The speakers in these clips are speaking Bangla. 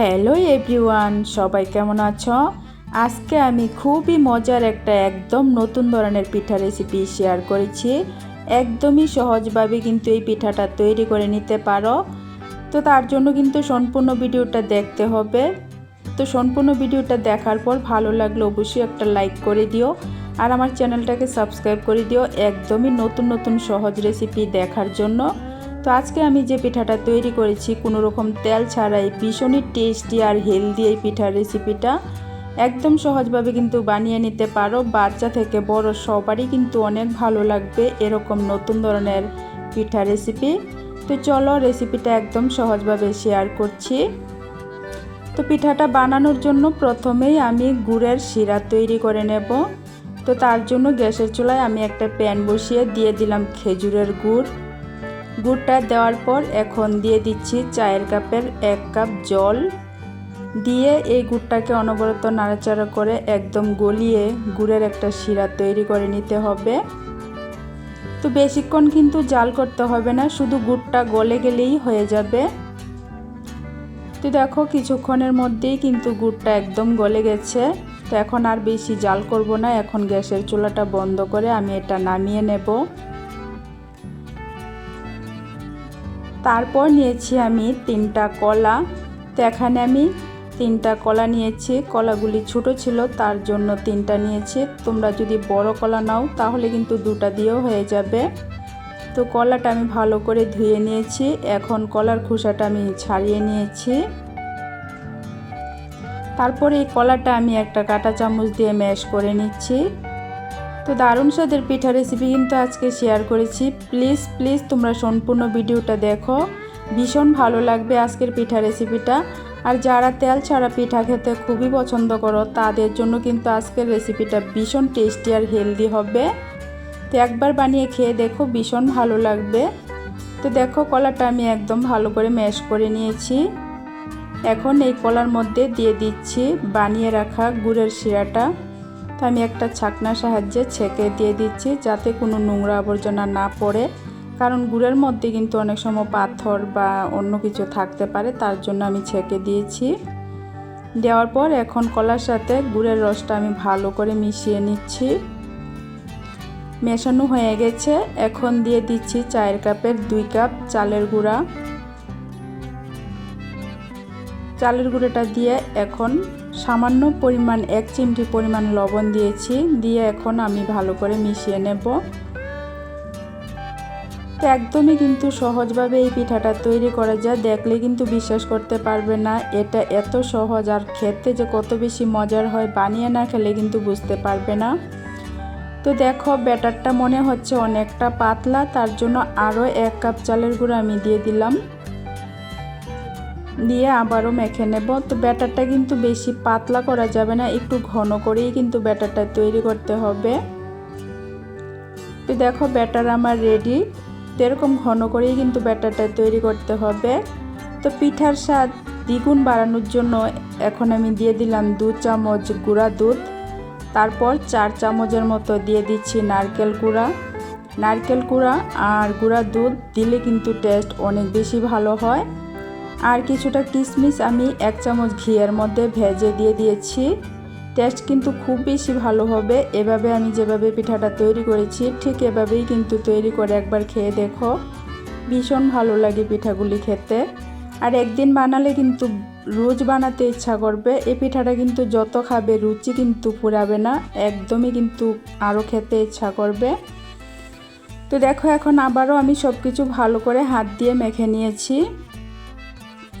হ্যালো এভরিওয়ান, সবাই কেমন আছো? আজকে আমি খুবই মজার একটা একদম নতুন ধরনের পিঠা রেসিপি শেয়ার করেছি। একদমই সহজভাবে কিন্তু এই পিঠাটা তৈরি করে নিতে পারো। তো তার জন্য কিন্তু সম্পূর্ণ ভিডিওটা দেখতে হবে। তো সম্পূর্ণ ভিডিওটা দেখার পর ভালো লাগলে অবশ্যই একটা লাইক করে দিও। আর আমার চ্যানেলটাকে সাবস্ক্রাইব করে দিও। একদমই নতুন নতুন সহজ রেসিপি দেখার জন্য। তো আজকে আমি যে পিঠাটা তৈরি করেছি কোনো রকম তেল ছাড়াই ভীষণই টেস্টি আর হেলদি এই পিঠার রেসিপিটা একদম সহজভাবে কিন্তু বানিয়ে নিতে পারো। বাচ্চা থেকে বড় সবারই কিন্তু অনেক ভালো লাগবে এরকম নতুন ধরনের পিঠা রেসিপি তো চলো রেসিপিটা একদম সহজভাবে শেয়ার করছি। তো পিঠাটা বানানোর জন্য প্রথমেই আমি গুড়ের শিরা তৈরি করে নেব। তো তার জন্য গ্যাসের চুলায় আমি একটা প্যান বসিয়ে দিয়ে দিলাম খেজুরের গুড়। গুড়টা দেওয়ার পর এখন দিয়ে দিচ্ছি চায়ের কাপের এক কাপ জল। দিয়ে এই গুড়টাকে অনবরত নাড়াচাড়া করে একদম গলিয়ে গুড়ের একটা শিরা তৈরি করে নিতে হবে। তো বেশিক্ষণ কিন্তু জাল করতে হবে না, শুধু গুড়টা গলে গেলেই হয়ে যাবে। তো দেখো কিছুক্ষণের মধ্যেই কিন্তু গুড়টা একদম গলে গেছে। তো এখন আর বেশি জাল করব না, এখন গ্যাসের চুলাটা বন্ধ করে আমি এটা নামিয়ে নেব। তারপর নিয়েছি আমি তিনটা কলা। তো এখানে আমি তিনটা কলা নিয়েছি। কলাগুলি ছোট ছিল, তার জন্য তিনটা নিয়েছি। তোমরা যদি বড় কলা নাও, তাহলে কিন্তু দুটা দিয়েও হয়ে যাবে। তো কলাটা আমি ভালো করে ধুয়ে নিয়েছি। এখন কলার খোসাটা আমি ছাড়িয়ে নিয়েছি। তারপরে এই কলাটা আমি একটা কাঁটা চামচ দিয়ে ম্যাশ করে নিচ্ছি। তো দারুণ স্বাদের পিঠা রেসিপি কিন্তু আজকে শেয়ার করেছি। প্লিজ প্লিজ তোমরা সম্পূর্ণ ভিডিওটা দেখো। ভীষণ ভালো লাগবে আজকের পিঠা রেসিপিটা আর যারা তেল ছাড়া পিঠা খেতে খুবই পছন্দ করো, তাদের জন্য কিন্তু আজকের রেসিপিটা ভীষণ টেস্টি আর হেলদি হবে। তো একবার বানিয়ে খেয়ে দেখো, ভীষণ ভালো লাগবে। তো দেখো, কলাটা আমি একদম ভালো করে ম্যাশ করে নিয়েছি। এখন এই কলার মধ্যে দিয়ে দিচ্ছি বানিয়ে রাখা গুড়ের শিরাটা। তো আমি একটা ছাকনার সাহায্যে ছেঁকে দিয়ে দিচ্ছি যাতে কোনো নোংরা আবর্জনা না পড়ে। কারণ গুড়ের মধ্যে কিন্তু অনেক সময় পাথর বা অন্য কিছু থাকতে পারে, তার জন্য আমি ছেঁকে দিয়েছি। দেওয়ার পর এখন কলার সাথে গুড়ের রসটা আমি ভালো করে মিশিয়ে নিচ্ছি। মেশানো হয়ে গেছে। এখন দিয়ে দিচ্ছি চায়ের কাপের দুই কাপ চালের গুঁড়া। চালের গুঁড়োটা দিয়ে এখন সামান্য পরিমাণ এক চিমটি পরিমাণ লবণ দিয়েছি, দিয়ে এখন আমি ভালো করে মিশিয়ে নেব। তো একদমই কিন্তু সহজভাবে এই পিঠাটা তৈরি করা যায়, দেখলে কিন্তু বিশ্বাস করতে পারবে না। এটা এত সহজ আর খেতে যে কত বেশি মজার হয়, বানিয়ে না খেলে কিন্তু বুঝতে পারবে না। তো দেখো, ব্যাটারটা মনে হচ্ছে অনেকটা পাতলা, তার জন্য আরও এক কাপ চালের গুঁড়ো আমি দিয়ে দিলাম। দিয়ে আবারও মেখে নেব। তো ব্যাটারটা কিন্তু বেশি পাতলা করা যাবে না, একটু ঘন করেই কিন্তু ব্যাটারটা তৈরি করতে হবে। তো দেখো ব্যাটার আমার রেডি তো এরকম ঘন করেই কিন্তু ব্যাটারটা তৈরি করতে হবে। তো পিঠার স্বাদ দ্বিগুণ বাড়ানোর জন্য এখন আমি দিয়ে দিলাম দু চামচ গুঁড়া দুধ। তারপর চার চামচের মতো দিয়ে দিচ্ছি নারকেল গুঁড়া। নারকেল গুঁড়া আর গুঁড়া দুধ দিলে কিন্তু টেস্ট অনেক বেশি ভালো হয়। আর কিছুটা কিশমিশ আমি এক চামচ ঘিয়ের মধ্যে ভেজে দিয়ে দিয়েছি। টেস্ট কিন্তু খুব বেশি ভালো হবে। এভাবে আমি যেভাবে পিঠাটা তৈরি করেছি, ঠিক এভাবেই কিন্তু তৈরি করে একবার খেয়ে দেখো। ভীষণ ভালো লাগে পিঠাগুলি খেতে। আর একদিন বানালে কিন্তু রোজ বানাতে ইচ্ছা করবে। এই পিঠাটা কিন্তু যত খাবে, রুচি কিন্তু ফুরাবে না। একদমই কিন্তু আরও খেতে ইচ্ছা করবে। তো দেখো, এখন আবারও আমি সব কিছু ভালো করে হাত দিয়ে মেখে নিয়েছি।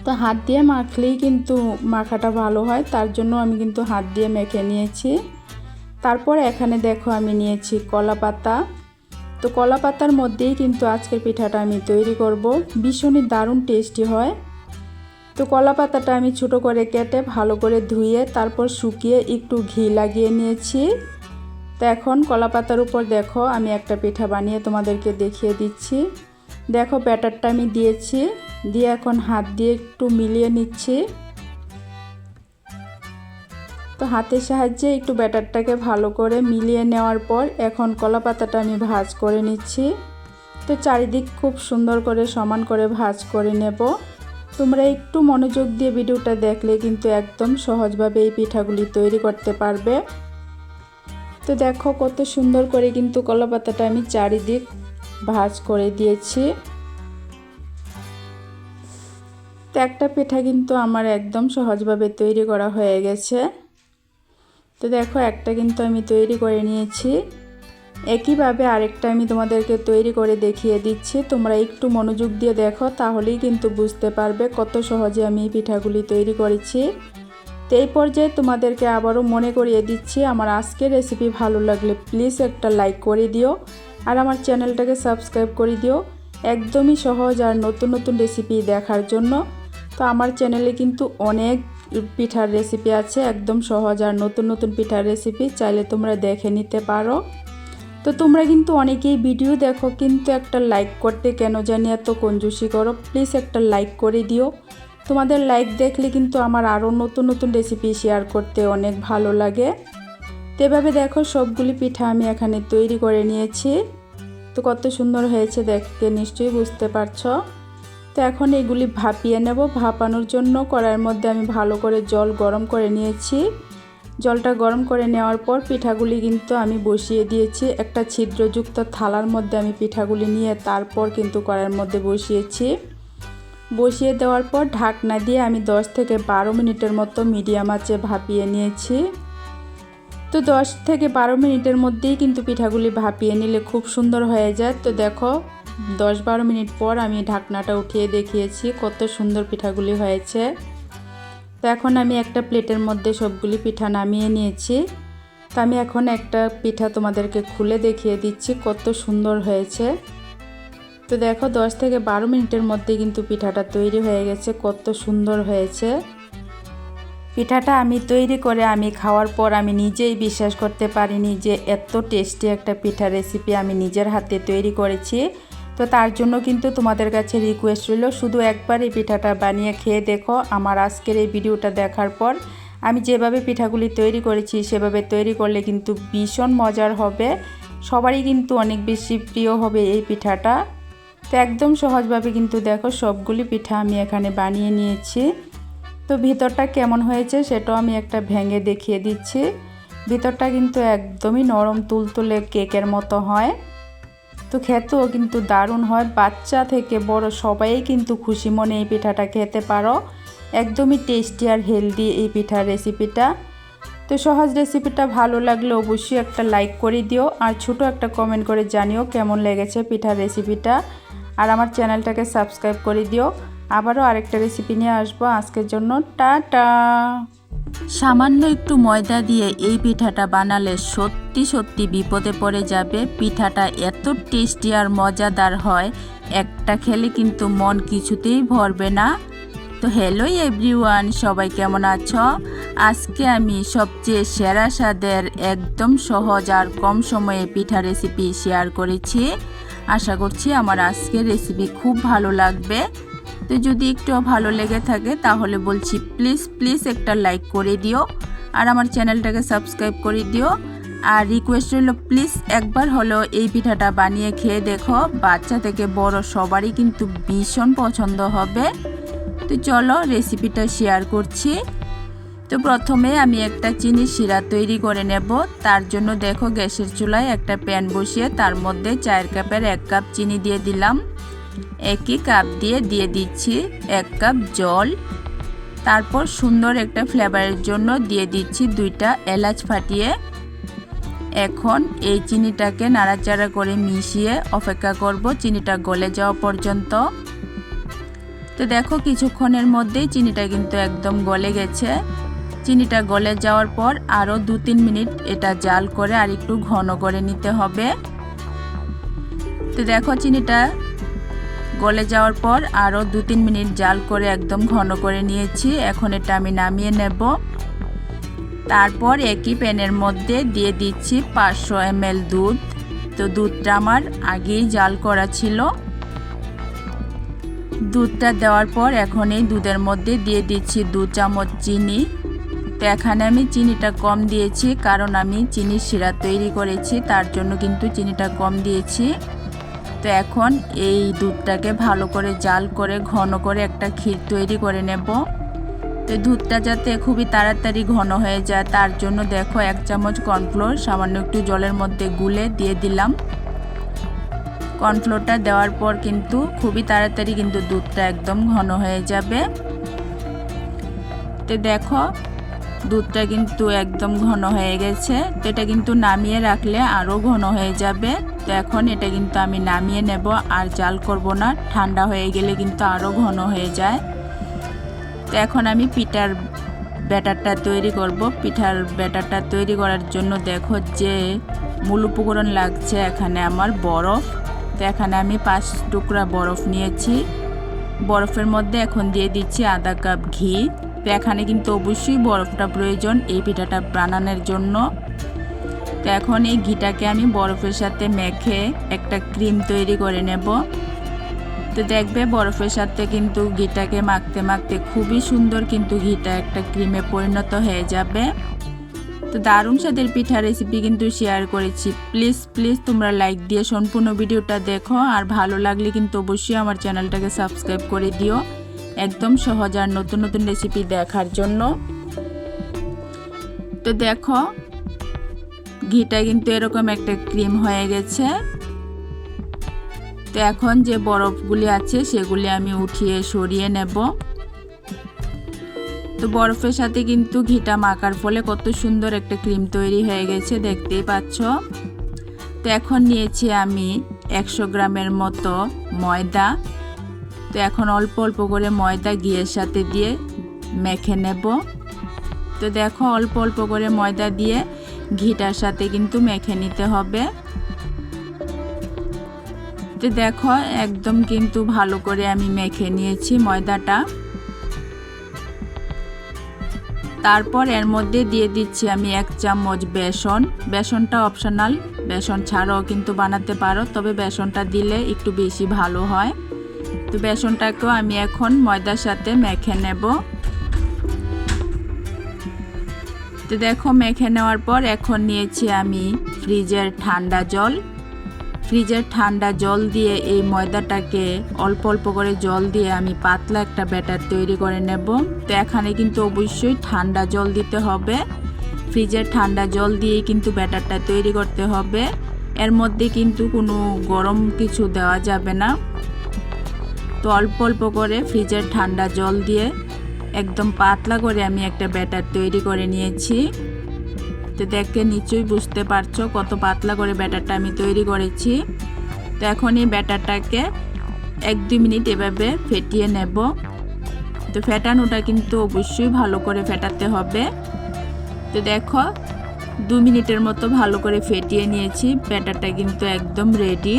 তো হাত দিয়ে মাখলেই কিন্তু মাখাটা ভালো হয়, তার জন্য আমি কিন্তু হাত দিয়ে মেখে নিয়েছি। তারপর এখানে দেখো আমি নিয়েছি কলা পাতা। তো কলা পাতার মধ্যেই কিন্তু আজকের পিঠাটা আমি তৈরি করব, ভীষণই দারুণ টেস্টি হয়। তো কলা পাতাটা আমি ছোট করে কেটে ভালো করে ধুয়ে তারপর শুকিয়ে একটু ঘি লাগিয়ে নিয়েছি। তো এখন কলা পাতার উপর দেখো আমি একটা পিঠা বানিয়ে তোমাদেরকে দেখিয়ে দিচ্ছি। দেখো ব্যাটারটা আমি দিয়েছি, দিয়ে এখন হাত দিয়ে একটু মিলিয়ে নিচ্ছি। তো হাতের সাহায্যে একটু ব্যাটারটাকে ভালো করে মিলিয়ে নেওয়ার পর এখন কলা পাতাটা আমি ভাজ করে নিচ্ছি। তো চারিদিক খুব সুন্দর করে সমান করে ভাজ করে নেব। তোমরা একটু মনোযোগ দিয়ে ভিডিওটা দেখলে কিন্তু একদম সহজভাবে এই পিঠাগুলি তৈরি করতে পারবে। তো দেখো কত সুন্দর করে কিন্তু কলা পাতাটা আমি চারিদিক ভাজ করে দিয়েছি। তো একটা পিঠা কিন্তু আমার একদম সহজভাবে তৈরি করা হয়ে গেছে। তো দেখো, একটা কিন্তু আমি তৈরি করে নিয়েছি। একইভাবে আরেকটা আমি তোমাদেরকে তৈরি করে দেখিয়ে দিচ্ছি। তোমরা একটু মনোযোগ দিয়ে দেখো, তাহলেই কিন্তু বুঝতে পারবে কত সহজে আমি এই পিঠাগুলি তৈরি করেছি। তো এই পর্যায়ে তোমাদেরকে আবারও মনে করিয়ে দিচ্ছি, আমার আজকের রেসিপি ভালো লাগলে প্লিজ একটা লাইক করে দিও। আর আমার চ্যানেলটাকে সাবস্ক্রাইব করে দিও। একদমই সহজ আর নতুন নতুন রেসিপি দেখার জন্য। তো আমার চ্যানেলে কিন্তু অনেক পিঠার রেসিপি আছে, একদম সহজ আর নতুন নতুন পিঠার রেসিপি চাইলে তোমরা দেখে নিতে পারো। তো তোমরা কিন্তু অনেকেই ভিডিও দেখো, কিন্তু একটা লাইক করতে কেন জানি এত কঞ্জুসি করো। প্লিজ একটা লাইক করে দিও। তোমাদের লাইক দেখলে কিন্তু আমার আরও নতুন নতুন রেসিপি শেয়ার করতে অনেক ভালো লাগে। তো এভাবে দেখো, সবগুলি পিঠা আমি এখানে তৈরি করে নিয়েছি। তো কত সুন্দর হয়েছে দেখতে, নিশ্চয়ই বুঝতে পারছ? তো এখন এগুলি ভাপিয়ে নেব। ভাপানোর জন্য কড়াইয়ের মধ্যে আমি ভালো করে জল গরম করে নিয়েছি। জলটা গরম করে নেওয়ার পর পিঠাগুলি কিন্তু আমি বসিয়ে দিয়েছি। একটা ছিদ্রযুক্ত থালার মধ্যে আমি পিঠাগুলি নিয়ে তারপর কিন্তু কড়াইয়ের মধ্যে বসিয়েছি। বসিয়ে দেওয়ার পর ঢাকনা দিয়ে আমি 10 থেকে বারো মিনিটের মতো মিডিয়াম আঁচে ভাপিয়ে নিয়েছি। তো 10 থেকে বারো মিনিটের মধ্যেই কিন্তু পিঠাগুলি ভাপিয়ে নিলে খুব সুন্দর হয়ে যায়। তো দেখো, দশ বারো মিনিট পর আমি ঢাকনাটা উঠিয়ে দেখিয়েছি কত সুন্দর পিঠাগুলি হয়েছে। তো এখন আমি একটা প্লেটের মধ্যে সবগুলি পিঠা নামিয়ে নিয়েছি। তো আমি এখন একটা পিঠা তোমাদেরকে খুলে দেখিয়ে দিচ্ছি কত সুন্দর হয়েছে। তো দেখো, দশ থেকে বারো মিনিটের মধ্যে কিন্তু পিঠাটা তৈরি হয়ে গেছে, কত সুন্দর হয়েছে। পিঠাটা আমি তৈরি করে আমি খাওয়ার পর আমি নিজেই বিশ্বাস করতে পারিনি যে এত টেস্টি একটা পিঠা রেসিপি আমি নিজের হাতে তৈরি করেছি। তো তার জন্য কিন্তু তোমাদের কাছে রিকোয়েস্ট রইল, শুধু একবার এই পিঠাটা বানিয়ে খেয়ে দেখো আমার আজকের এই ভিডিওটা দেখার পর। আমি যেভাবে পিঠাগুলি তৈরি করেছি, সেভাবে তৈরি করলে কিন্তু ভীষণ মজার হবে। সবারই কিন্তু অনেক বেশি প্রিয় হবে এই পিঠাটা। তো একদম সহজভাবে কিন্তু দেখো সবগুলি পিঠা আমি এখানে বানিয়ে নিয়েছি। তো ভিতরটা কেমন হয়েছে সেটাও আমি একটা ভেঙে দেখিয়ে দিচ্ছি। ভিতরটা কিন্তু একদমই নরম তুলতুলে কেকের মতো হয়। তো খেতেও কিন্তু দারুণ হয়। বাচ্চা থেকে বড় সবাই কিন্তু খুশি মনে এই পিঠাটা খেতে পারো। একদমই টেস্টি আর হেলদি এই পিঠার রেসিপিটা তো সহজ রেসিপিটা ভালো লাগলে অবশ্যই একটা লাইক করে দিও আর ছোট একটা কমেন্ট করে জানিও কেমন লেগেছে পিঠার রেসিপিটা আর আমার চ্যানেলটাকে সাবস্ক্রাইব করে দিও। আবারও আরেকটা রেসিপি নিয়ে আসব আজকের জন্য। টাটা! সামান্য একটু ময়দা দিয়ে এই পিঠাটা বানালে সত্যি সত্যি বিপদে পড়ে যাবে। পিঠাটা এত টেস্টি আর মজাদার হয়, একটা খেলে কিন্তু মন কিছুতেই ভরবে না। তো হ্যালো এভরিওয়ান সবাই কেমন আছো? আজকে আমি সবচেয়ে সেরা স্বাদের একদম সহজ আর কম সময়ে পিঠা রেসিপি শেয়ার করেছি। আশা করছি আমার আজকের রেসিপি খুব ভালো লাগবে। তো যদি একটু ভালো লেগে থাকে, তাহলে বলছি প্লিজ প্লিজ একটা লাইক করে দিও। আর আমার চ্যানেলটাকে সাবস্ক্রাইব করে দিও। আর রিকোয়েস্ট রইল প্লিজ একবার হলো এই পিঠাটা বানিয়ে খেয়ে দেখো। বাচ্চা থেকে বড় সবারই কিন্তু ভীষণ পছন্দ হবে। তো চলো রেসিপিটা শেয়ার করছি। তো প্রথমে আমি একটা চিনি শিরা তৈরি করে নেব। তার জন্য দেখো গ্যাসের চুলায় একটা প্যান বসিয়ে তার মধ্যে চায়ের কাপের এক কাপ চিনি দিয়ে দিলাম। একই কাপ দিয়ে দিয়ে দিচ্ছি এক কাপ জল। তারপর সুন্দর একটা ফ্লেভারের জন্য দিয়ে দিচ্ছি দুইটা এলাচ ফাটিয়ে। এখন এই চিনিটাকে নাড়াচাড়া করে মিশিয়ে অপেক্ষা করব চিনিটা গলে যাওয়া পর্যন্ত। তো দেখো কিছুক্ষণের মধ্যেই চিনিটা কিন্তু একদম গলে গেছে। চিনিটা গলে যাওয়ার পর আরও দু তিন মিনিট এটা জাল করে আর একটু ঘন করে নিতে হবে। তো দেখো চিনিটা গলে যাওয়ার পর আরও দু তিন মিনিট জাল করে একদম ঘন করে নিয়েছি। এখন এটা আমি নামিয়ে নেব। তারপর একই প্যানের মধ্যে দিয়ে দিচ্ছি পাঁচশো এম দুধ। তো দুধটা আমার আগেই জাল করা ছিল। দুধটা দেওয়ার পর এখন এই দুধের মধ্যে দিয়ে দিচ্ছি দু চামচ চিনি। তো এখানে আমি চিনিটা কম দিয়েছি, কারণ আমি চিনির শিরা তৈরি করেছি, তার জন্য কিন্তু চিনিটা কম দিয়েছি। তো এখন এই দুধটাকে ভালো করে জাল করে, ঘন করে একটা ক্ষীর তৈরি করে নেব। তো দুধটা যাতে খুবই তাড়াতাড়ি ঘন হয়ে যায়, তার জন্য দেখো এক চামচ কর্নফ্লোর, সামান্য একটু জলের মধ্যে গুলে দিয়ে দিলাম। কর্নফ্লোরটা দেওয়ার পর কিন্তু খুবই তাড়াতাড়ি কিন্তু দুধটা একদম ঘন হয়ে যাবে। তো দেখো দুধটা কিন্তু একদম ঘন হয়ে গেছে। তো এটা কিন্তু নামিয়ে রাখলে আরও ঘন হয়ে যাবে। তো এখন এটা কিন্তু আমি নামিয়ে নেব, আর জাল করব না, ঠান্ডা হয়ে গেলে কিন্তু আরও ঘন হয়ে যায়। তো এখন আমি পিঠার ব্যাটারটা তৈরি করব। পিঠার ব্যাটারটা তৈরি করার জন্য দেখো যে মূল উপকরণ লাগছে এখানে আমার বরফ। তো এখানে আমি পাঁচ টুকরা বরফ নিয়েছি। বরফের মধ্যে এখন দিয়ে দিচ্ছি আধা কাপ ঘি। তো এখানে কিন্তু অবশ্যই বরফটা প্রয়োজন এই পিঠাটা বানানোর জন্য। তো এখন এই ঘিটাকে আমি বরফের সাথে মেখে একটা ক্রিম তৈরি করে নেব। তো দেখবে বরফের সাথে কিন্তু ঘিটাকে মাখতে মাখতে খুবই সুন্দর কিন্তু ঘিটা একটা ক্রিমে পরিণত হয়ে যাবে। তো দারুণ স্বাদের পিঠা রেসিপি কিন্তু শেয়ার করেছি। প্লিজ প্লিজ তোমরা লাইক দিয়ে সম্পূর্ণ ভিডিওটা দেখো। আর ভালো লাগলে কিন্তু অবশ্যই আমার চ্যানেলটাকে সাবস্ক্রাইব করে দিও। একদম সহজ আর নতুন নতুন রেসিপি দেখার জন্য। তো দেখো, ঘিটা কিন্তু এরকম একটা ক্রিম হয়ে গেছে। তো এখন যে বরফগুলি আছে, সেগুলি আমি উঠিয়ে সরিয়ে নেব। তো বরফের সাথে কিন্তু ঘিটা মাখার ফলে কত সুন্দর একটা ক্রিম তৈরি হয়ে গেছে, দেখতেই পাচ্ছ। তো এখন নিয়েছি আমি একশো গ্রামের মতো ময়দা। তো এখন অল্প অল্প করে ময়দা ঘিয়ের সাথে দিয়ে মেখে নেব। তো দেখো অল্প অল্প করে ময়দা দিয়ে ঘিটার সাথে কিন্তু মেখে নিতে হবে। তো দেখো একদম কিন্তু ভালো করে আমি মেখে নিয়েছি ময়দাটা। তারপর এর মধ্যে দিয়ে দিচ্ছি আমি এক চামচ বেসন। বেসনটা অপশনাল বেসন ছাড়াও কিন্তু বানাতে পারো, তবে বেসনটা দিলে একটু বেশি ভালো হয়। তো বেসনটাকেও আমি এখন ময়দার সাথে মেখে নেব। তো দেখো, মেখে নেওয়ার পর এখন নিয়েছি আমি ফ্রিজের ঠান্ডা জল। ফ্রিজের ঠান্ডা জল দিয়ে এই ময়দাটাকে অল্প অল্প করে জল দিয়ে আমি পাতলা একটা ব্যাটার তৈরি করে নেব। তো এখানে কিন্তু অবশ্যই ঠান্ডা জল দিতে হবে। ফ্রিজের ঠান্ডা জল দিয়েই কিন্তু ব্যাটারটা তৈরি করতে হবে। এর মধ্যে কিন্তু কোনো গরম কিছু দেওয়া যাবে না। তো অল্প অল্প করে ফ্রিজের ঠান্ডা জল দিয়ে একদম পাতলা করে আমি একটা ব্যাটার তৈরি করে নিয়েছি। তো দেখে নিশ্চয়ই বুঝতে পারছ কত পাতলা করে ব্যাটারটা আমি তৈরি করেছি। তো এখন এই ব্যাটারটাকে এক দুই মিনিট এভাবে ফেটিয়ে নেব। তো ফেটানোটা কিন্তু অবশ্যই ভালো করে ফেটাতে হবে। তো দেখো, দু মিনিটের মতো ভালো করে ফেটিয়ে নিয়েছি, ব্যাটারটা কিন্তু একদম রেডি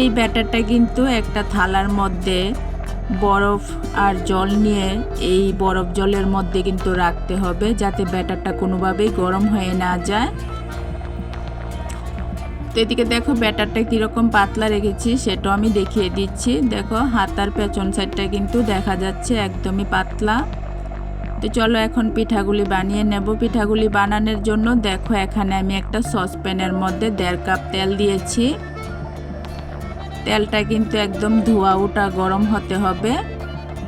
এই ব্যাটারটা কিন্তু একটা থালার মধ্যে বরফ আর জল নিয়ে এই বরফ জলের মধ্যে কিন্তু রাখতে হবে যাতে ব্যাটারটা কোনোভাবেই গরম হয়ে না যায়। তো এদিকে দেখো ব্যাটারটা কীরকম পাতলা রেখেছি, সেটাও আমি দেখিয়ে দিচ্ছি। দেখো হাতার পেছন সাইডটা কিন্তু দেখা যাচ্ছে একদমই পাতলা। তো চলো এখন পিঠাগুলি বানিয়ে নেব। পিঠাগুলি বানানোর জন্য দেখো এখানে আমি একটা সসপ্যানের মধ্যে দেড় কাপ তেল দিয়েছি। তেলটা কিন্তু একদম ধোয়া উটা গরম হতে হবে।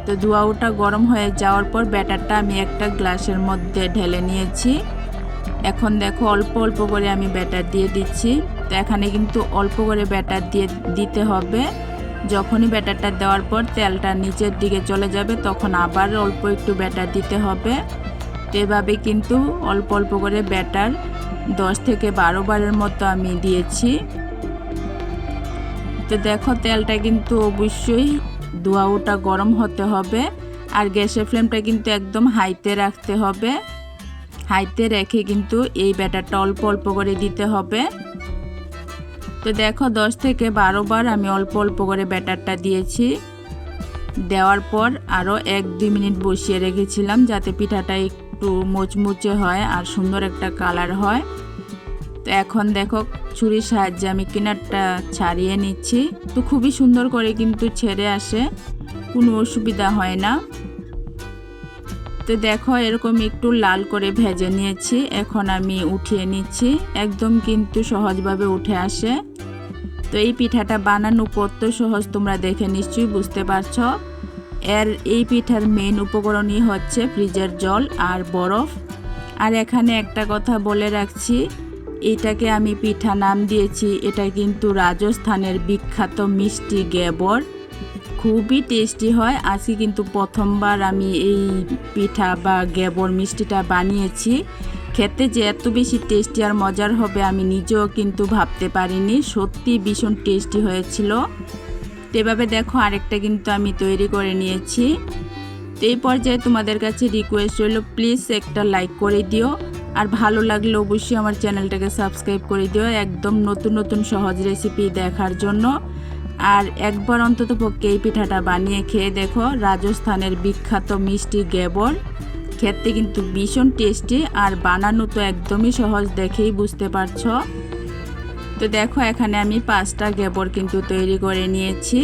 তো ধোয়া উটা গরম হয়ে যাওয়ার পর ব্যাটারটা আমি একটা গ্লাসের মধ্যে ঢেলে নিয়েছি। এখন দেখো অল্প অল্প করে আমি ব্যাটার দিয়ে দিচ্ছি। তো এখানে কিন্তু অল্প করে ব্যাটার দিয়ে দিতে হবে। যখনই ব্যাটারটা দেওয়ার পর তেলটা নিচের দিকে চলে যাবে, তখন আবার অল্প একটু ব্যাটার দিতে হবে। তো এভাবে কিন্তু অল্প অল্প করে ব্যাটার দশ থেকে বারো বারের মতো আমি দিয়েছি। তো দেখো তেলটা কিন্তু অবশ্যই ধোয়াউটা গরম হতে হবে। আর গ্যাসের ফ্লেমটা কিন্তু একদম হাইতে রাখতে হবে। হাইতে রেখে কিন্তু এই ব্যাটারটা অল্প অল্প করে দিতে হবে। তো দেখো দশ থেকে বারো বার আমি অল্প অল্প করে ব্যাটারটা দিয়েছি। দেওয়ার পর আরও এক দুই মিনিট বসিয়ে রেখেছিলাম যাতে পিঠাটা একটু মোচমুচে হয় আর সুন্দর একটা কালার হয়। তো এখন দেখো ছুরির সাহায্যে আমি কিনারটা ছাড়িয়ে নিচ্ছি। তো খুবই সুন্দর করে কিন্তু ছেড়ে আসে, কোনো অসুবিধা হয় না। তো দেখো এরকম একটু লাল করে ভেজে নিয়েছি, এখন আমি উঠিয়ে নিচ্ছি, একদম কিন্তু সহজভাবে উঠে আসে। তো এই পিঠাটা বানানো কত সহজ তোমরা দেখে নিশ্চয়ই বুঝতে পারছ। এর, এই পিঠার মেন উপকরণই হচ্ছে ফ্রিজের জল আর বরফ। আর এখানে একটা কথা বলে রাখছি এটাকে আমি পিঠা নাম দিয়েছি। এটা কিন্তু রাজস্থানের বিখ্যাত মিষ্টি গেবর। খুবই টেস্টি হয়। আজকে কিন্তু প্রথমবার আমি এই পিঠা বা গেবর মিষ্টিটা বানিয়েছি। খেতে যে এত বেশি টেস্টি আর মজার হবে আমি নিজেও কিন্তু ভাবতে পারিনি। সত্যি ভীষণ টেস্টি হয়েছিল। এভাবে দেখো আরেকটা কিন্তু আমি তৈরি করে নিয়েছি। এই পর্যায়ে তোমাদের কাছে রিকোয়েস্ট রইল প্লিজ একটা লাইক করে দিও। আর ভালো লাগলে অবশ্যই আমার চ্যানেলটাকে সাবস্ক্রাইব করে দিও একদম নতুন নতুন সহজ রেসিপি দেখার জন্য। আর একবার অন্তত পক্ষে এই পিঠাটা বানিয়ে খেয়ে দেখো, রাজস্থানের বিখ্যাত মিষ্টি গেবর। খেতে কিন্তু ভীষণ টেস্টি আর বানানো তো একদমই সহজ, দেখেই বুঝতে পারছ। তো দেখো, এখানে আমি পাঁচটা গেবর কিন্তু তৈরি করে নিয়েছি।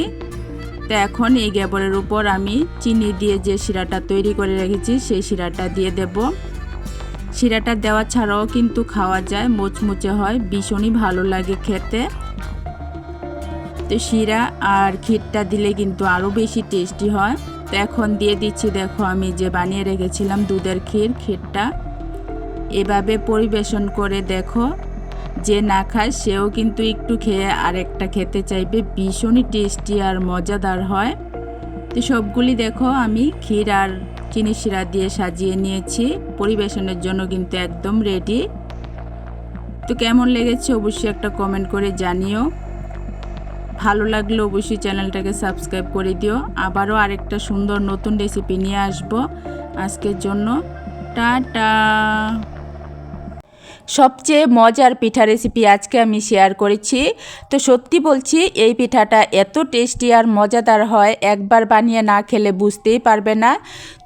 তো এখন এই গেবরের উপর আমি চিনি দিয়ে যে শিরাটা তৈরি করে রেখেছি, সেই শিরাটা দিয়ে দেব। শিরাটা দেওয়া ছাড়াও কিন্তু খাওয়া যায়, মুচমুচে হয়, ভীষণই ভালো লাগে খেতে। তো শিরা আর ক্ষীরটা দিলে কিন্তু আরও বেশি টেস্টি হয়। তো এখন দিয়ে দিচ্ছি, দেখো আমি যে বানিয়ে রেখেছিলাম দুধের ক্ষীর, ক্ষীরটা। এভাবে পরিবেশন করে দেখো, যে না খায় সেও কিন্তু একটু খেয়ে আরেকটা খেতে চাইবে, ভীষণই টেস্টি আর মজাদার হয়। তো সবগুলি দেখো আমি ক্ষীর আর চিনি শিরা দিয়ে সাজিয়ে নিয়েছি। পরিবেশনের জন্য কিন্তু একদম রেডি তো কেমন লেগেছে অবশ্যই একটা কমেন্ট করে জানিও। ভালো লাগলে অবশ্যই চ্যানেলটাকে সাবস্ক্রাইব করে দিও। আবারও আরেকটা সুন্দর নতুন রেসিপি নিয়ে আসব আজকের জন্য। টাটা! সবচেয়ে মজার পিঠা রেসিপি আজকে আমি শেয়ার করেছি। তো সত্যি বলছি, এই পিঠাটা এত টেস্টি আর মজাদার হয়, একবার বানিয়ে না খেলে বুঝতেই পারবে না।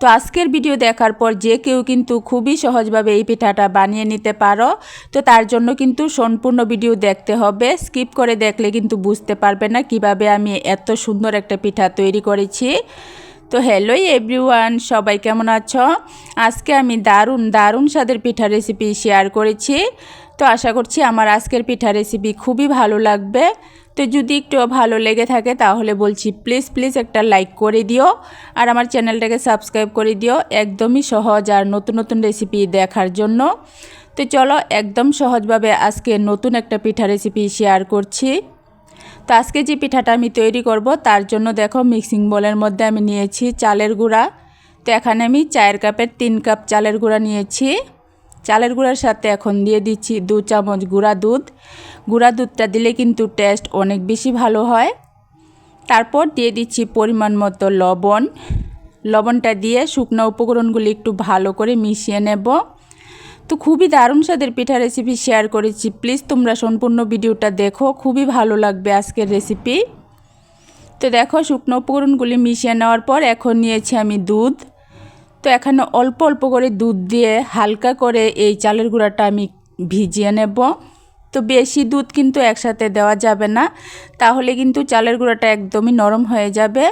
তো আজকের ভিডিও দেখার পর যে কেউ কিন্তু খুবই সহজভাবে এই পিঠাটা বানিয়ে নিতে পারো। তো তার জন্য কিন্তু সম্পূর্ণ ভিডিও দেখতে হবে। স্কিপ করে দেখলে কিন্তু বুঝতে পারবে না কীভাবে আমি এত সুন্দর একটা পিঠা তৈরি করেছি। তো হ্যালো এভরিওয়ান সবাই কেমন আছো? আজকে আমি দারুণ দারুণ স্বাদের পিঠা রেসিপি শেয়ার করেছি। তো আশা করছি আমার আজকের পিঠা রেসিপি খুবই ভালো লাগবে। তো যদি একটু ভালো লেগে থাকে তাহলে বলছি প্লিজ প্লিজ একটা লাইক করে দিও। আর আমার চ্যানেলটাকে সাবস্ক্রাইব করে দিও একদমই সহজ আর নতুন নতুন রেসিপি দেখার জন্য। তো চলো একদম সহজভাবে আজকে নতুন একটা পিঠা রেসিপি শেয়ার করছি। তো আজকে যে পিঠাটা আমি তৈরি করব, তার জন্য দেখো মিক্সিং বোলের মধ্যে আমি নিয়েছি চালের গুঁড়া। তো এখানে আমি চায়ের কাপের তিন কাপ চালের গুঁড়া নিয়েছি। চালের গুঁড়ার সাথে এখন দিয়ে দিচ্ছি দু চামচ গুঁড়া দুধ। গুঁড়া দুধটা দিলে কিন্তু টেস্ট অনেক বেশি ভালো হয়। তারপর দিয়ে দিচ্ছি পরিমাণ মতো লবণ। লবণটা দিয়ে শুকনো উপকরণগুলি একটু ভালো করে মিশিয়ে নেব। তো খুবই দারুণ স্বাদের পিঠা রেসিপি শেয়ার করেছি। প্লিজ তোমরা সম্পূর্ণ ভিডিওটা দেখো, খুবই ভালো লাগবে আজকের রেসিপি তো দেখো, শুকনো উপকরণগুলি মিশিয়ে নেওয়ার পর এখন নিয়েছি আমি দুধ। তো এখানে অল্প অল্প করে দুধ দিয়ে হালকা করে এই চালের গুঁড়াটা আমি ভিজিয়ে নেব। তো বেশি দুধ কিন্তু একসাথে দেওয়া যাবে না, তাহলে কিন্তু চালের গুঁড়াটা একদমই নরম হয়ে যাবে।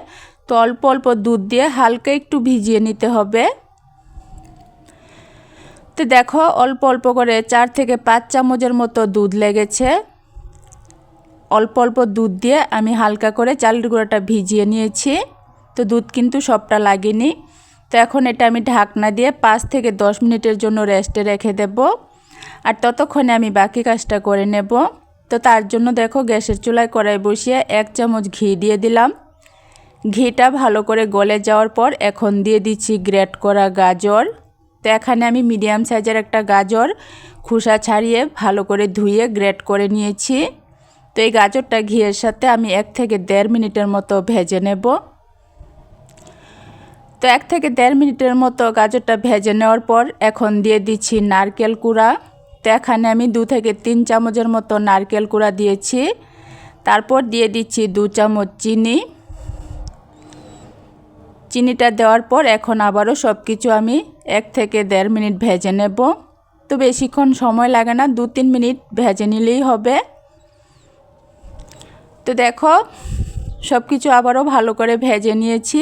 তো অল্প অল্প দুধ দিয়ে হালকা একটু ভিজিয়ে নিতে হবে। তো দেখো, অল্প অল্প করে চার থেকে পাঁচ চামচের মতো দুধ লেগেছে। অল্প অল্প দুধ দিয়ে আমি হালকা করে চালের গুঁড়োটা ভিজিয়ে নিয়েছি। তো দুধ কিন্তু সবটা লাগেনি। তো এখন এটা আমি ঢাকনা দিয়ে পাঁচ থেকে দশ মিনিটের জন্য রেস্টে রেখে দেব। আর ততক্ষণে আমি বাকি কাজটা করে নেব। তো তার জন্য দেখো, গ্যাসের চুলায় কড়াই বসিয়ে এক চামচ ঘি দিয়ে দিলাম। ঘিটা ভালো করে গলে যাওয়ার পর এখন দিয়ে দিচ্ছি গ্রেট করা গাজর। তো এখানে আমি মিডিয়াম সাইজের একটা গাজর খোসা ছাড়িয়ে ভালো করে ধুয়ে গ্রেট করে নিয়েছি। তো এই গাজরটা ঘিয়ের সাথে আমি এক থেকে দেড় মিনিটের মতো ভেজে নেব। তো এক থেকে দেড় মিনিটের মতো গাজরটা ভেজে নেওয়ার পর এখন দিয়ে দিচ্ছি নারকেল কুড়া। তো এখানে আমি দু থেকে তিন চামচের মতো নারকেল কুড়া দিয়েছি। তারপর দিয়ে দিচ্ছি দু চামচ চিনি। চিনিটা দেওয়ার পর এখন আবারও সব কিছু আমি এক থেকে দেড় মিনিট ভেজে নেব। তো বেশিক্ষণ সময় লাগে না, দু তিন মিনিট ভেজে নিলেই হবে। তো দেখো সব কিছু আবারও ভালো করে ভেজে নিয়েছি।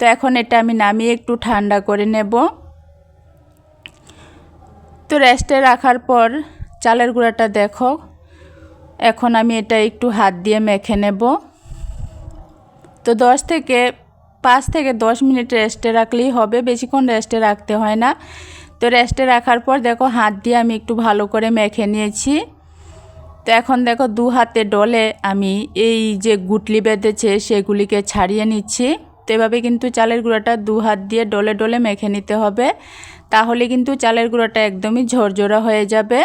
তো এখন এটা আমি নামিয়ে একটু ঠান্ডা করে নেব। তো রেস্টে রাখার পর চালের গুঁড়াটা দেখো, এখন আমি এটা একটু হাত দিয়ে মেখে নেব। তো দশ থেকে পাঁচ থেকে দশ মিনিট রেস্টে রাখলেই হবে, বেশিক্ষণ রেস্টে রাখতে হয় না। তো রেস্টে রাখার পর দেখো হাত দিয়ে আমি একটু ভালো করে মেখে নিয়েছি। তো এখন দেখো দু হাতে ডলে আমি এই যে গুটলি বেঁধেছে সেগুলিকে ছাড়িয়ে নিচ্ছি। তো এভাবে কিন্তু চালের গুঁড়াটা দু হাত দিয়ে ডলে ডলে মেখে নিতে হবে। তাহলে কিন্তু চালের গুঁড়াটা একদমই ঝরঝরা হয়ে যাবে।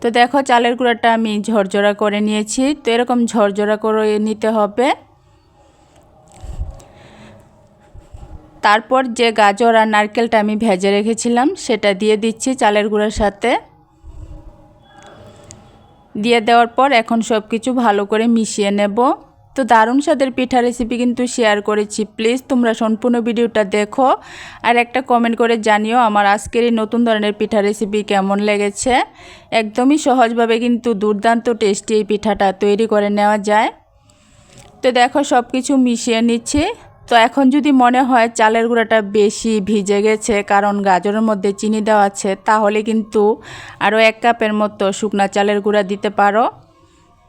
তো দেখো চালের গুঁড়াটা আমি ঝরঝরা করে নিয়েছি। তো এরকম ঝরঝরা করে নিতে হবে। তারপর যে গাজর আর নারকেলটা আমি ভেজে রেখেছিলাম, সেটা দিয়ে দিচ্ছি চালের গুঁড়ার সাথে। দিয়ে দেওয়ার পর এখন সব কিছু ভালো করে মিশিয়ে নেব। তো দারুণ স্বাদের পিঠা রেসিপি কিন্তু শেয়ার করেছি। প্লিজ তোমরা সম্পূর্ণ ভিডিওটা দেখো আর একটা কমেন্ট করে জানিও আমার আজকের এই নতুন ধরনের পিঠা রেসিপি কেমন লেগেছে। একদমই সহজভাবে কিন্তু দুর্দান্ত টেস্টি এই পিঠাটা তৈরি করে নেওয়া যায়। তো দেখো সব কিছু মিশিয়ে নিচ্ছি। তো এখন যদি মনে হয় চালের গুঁড়াটা বেশি ভিজে গেছে, কারণ গাজরের মধ্যে চিনি দেওয়া আছে, তাহলে কিন্তু আরও এক কাপের মতো শুকনা চালের গুঁড়া দিতে পারো।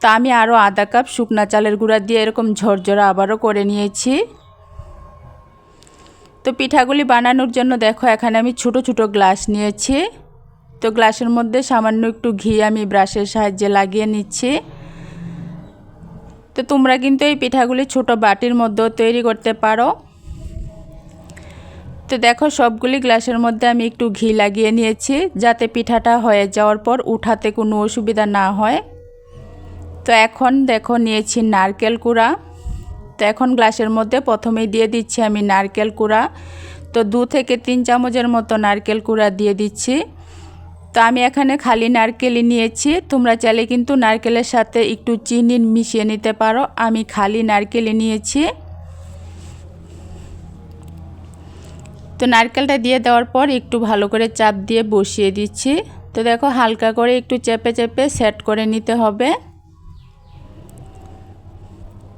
তা আমি আরও আধা কাপ শুকনা চালের গুঁড়া দিয়ে এরকম ঝরঝরা আবারও করে নিয়েছি। তো পিঠাগুলি বানানোর জন্য দেখো, এখানে আমি ছোট ছোট গ্লাস নিয়েছি। তো গ্লাসের মধ্যে সামান্য একটু ঘি আমি ব্রাশের সাহায্যে লাগিয়ে নিচ্ছি। তো তোমরা কিন্তু এই পিঠাগুলি ছোট বাটির মধ্যেও তৈরি করতে পারো। তো দেখো সবগুলি গ্লাসের মধ্যে আমি একটু ঘি লাগিয়ে নিয়েছি যাতে পিঠাটা হয়ে যাওয়ার পর উঠাতে কোনো অসুবিধা না হয়। তো এখন দেখো নিয়েছি নারকেল কুড়া। তো এখন গ্লাসের মধ্যে প্রথমেই দিয়ে দিচ্ছি আমি নারকেল কুড়া। তো দু থেকে তিন চামচের মতো নারকেল কুড়া দিয়ে দিচ্ছি। তো আমি এখানে খালি নারকেলই নিয়েছি। তোমরা চাইলে কিন্তু নারকেলের সাথে একটু চিনি মিশিয়ে নিতে পারো। আমি খালি নারকেলই নিয়েছি। তো নারকেলটা দিয়ে দেওয়ার পর একটু ভালো করে চাপ দিয়ে বসিয়ে দিচ্ছি। তো দেখো হালকা করে একটু চেপে চেপে সেট করে নিতে হবে।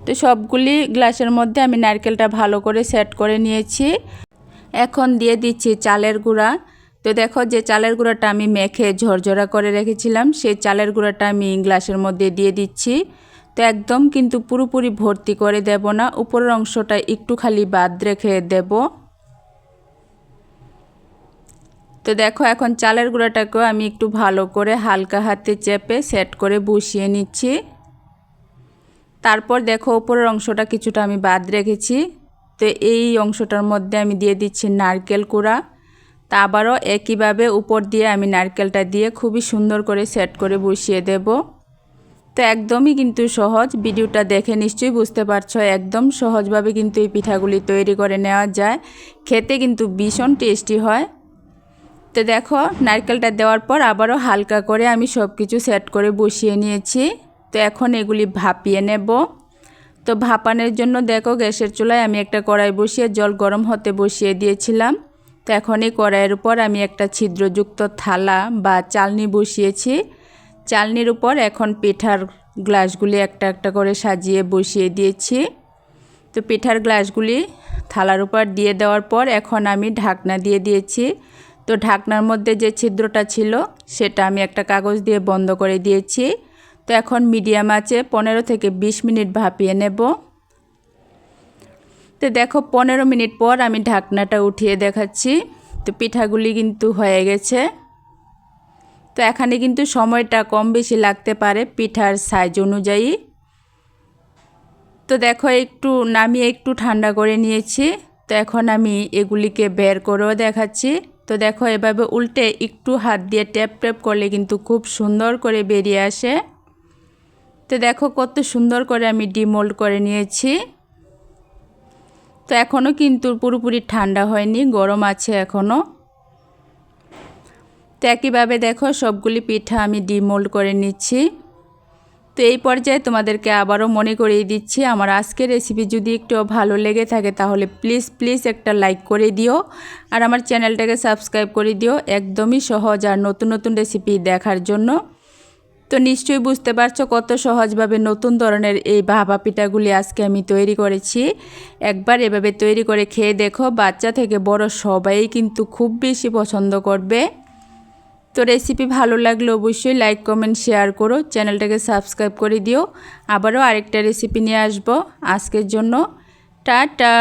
তো সবগুলি গ্লাসের মধ্যে আমি নারকেলটা ভালো করে সেট করে নিয়েছি। এখন দিয়ে দিচ্ছি চালের গুঁড়া। তো দেখো যে চালের গুঁড়াটা আমি মেখে ঝরঝরা করে রেখেছিলাম, সেই চালের গুঁড়াটা আমি গ্লাসের মধ্যে দিয়ে দিচ্ছি। তো একদম কিন্তু পুরোপুরি ভর্তি করে দেব না, উপরের অংশটা একটু খালি বাদ রেখে দেব। তো দেখো এখন চালের গুঁড়াটাকেও আমি একটু ভালো করে হালকা হাতে চেপে সেট করে বসিয়ে নিচ্ছি। তারপর দেখো উপরের অংশটা কিছুটা আমি বাদ রেখেছি। তো এই অংশটার মধ্যে আমি দিয়ে দিচ্ছি নারকেল কুড়া। তা আবারও একইভাবে উপর দিয়ে আমি নারকেলটা দিয়ে খুবই সুন্দর করে সেট করে বসিয়ে দেব। তো একদমই কিন্তু সহজ, ভিডিওটা দেখে নিশ্চয়ই বুঝতে পারছ, একদম সহজভাবে কিন্তু এই পিঠাগুলি তৈরি করে নেওয়া যায়। খেতে কিন্তু ভীষণ টেস্টি হয়। তো দেখো, নারকেলটা দেওয়ার পর আবারও হালকা করে আমি সব কিছু সেট করে বসিয়ে নিয়েছি। তো এখন এগুলি ভাপিয়ে নেব। তো ভাপানোর জন্য দেখো, গ্যাসের চুলায় আমি একটা কড়াই বসিয়ে জল গরম হতে বসিয়ে দিয়েছিলাম। তো এখন এই কড়াইয়ের উপর আমি একটা ছিদ্রযুক্ত থালা বা চালনি বসিয়েছি। চালনির উপর এখন পিঠার গ্লাসগুলি একটা একটা করে সাজিয়ে বসিয়ে দিয়েছি। তো পিঠার গ্লাসগুলি থালার উপর দিয়ে দেওয়ার পর এখন আমি ঢাকনা দিয়ে দিয়েছি। তো ঢাকনার মধ্যে যে ছিদ্রটা ছিল সেটা আমি একটা কাগজ দিয়ে বন্ধ করে দিয়েছি। তো এখন মিডিয়াম আছে পনেরো থেকে ২০ মিনিট ভাপিয়ে নেব। তো দেখো পনেরো মিনিট পর আমি ঢাকনাটা উঠিয়ে দেখাচ্ছি। তো পিঠাগুলি কিন্তু হয়ে গেছে। তো এখানে কিন্তু সময়টা কম বেশি লাগতে পারে পিঠার সাইজ অনুযায়ী। তো দেখো একটু নামিয়ে একটু ঠান্ডা করে নিয়েছি। তো এখন আমি এগুলিকে বের করেও দেখাচ্ছি। তো দেখো এভাবে উল্টে একটু হাত দিয়ে ট্যাপ ট্যাপ করলে কিন্তু খুব সুন্দর করে বেরিয়ে আসে। তো দেখো কত সুন্দর করে আমি ডিমোল্ড করে নিয়েছি। তো এখনও কিন্তু পুরোপুরি ঠান্ডা হয়নি, গরম আছে এখনও তো একইভাবে দেখো সবগুলি পিঠা আমি ডিমোল্ড করে নিচ্ছি। তো এই পর্যায়ে তোমাদেরকে আবারও মনে করিয়ে দিচ্ছি, আমার আজকের রেসিপি যদি একটু ভালো লেগে থাকে তাহলে প্লিজ প্লিজ একটা লাইক করে দিও আর আমার চ্যানেলটাকে সাবস্ক্রাইব করে দিও একদমই সহজ আর নতুন নতুন রেসিপি দেখার জন্য। তো নিশ্চয়ই বুঝতে পারছ কত সহজভাবে নতুন ধরনের এই ভাপা পিঠাগুলি আজকে আমি তৈরি করেছি। একবার এভাবে তৈরি করে খেয়ে দেখো, বাচ্চা থেকে বড় সবাই কিন্তু খুব বেশি পছন্দ করবে। তো রেসিপি ভালো লাগলে অবশ্যই লাইক কমেন্ট শেয়ার করো, চ্যানেলটাকে সাবস্ক্রাইব করে দিও। আবারও আরেকটা রেসিপি নিয়ে আসব। আজকের জন্য টাটা!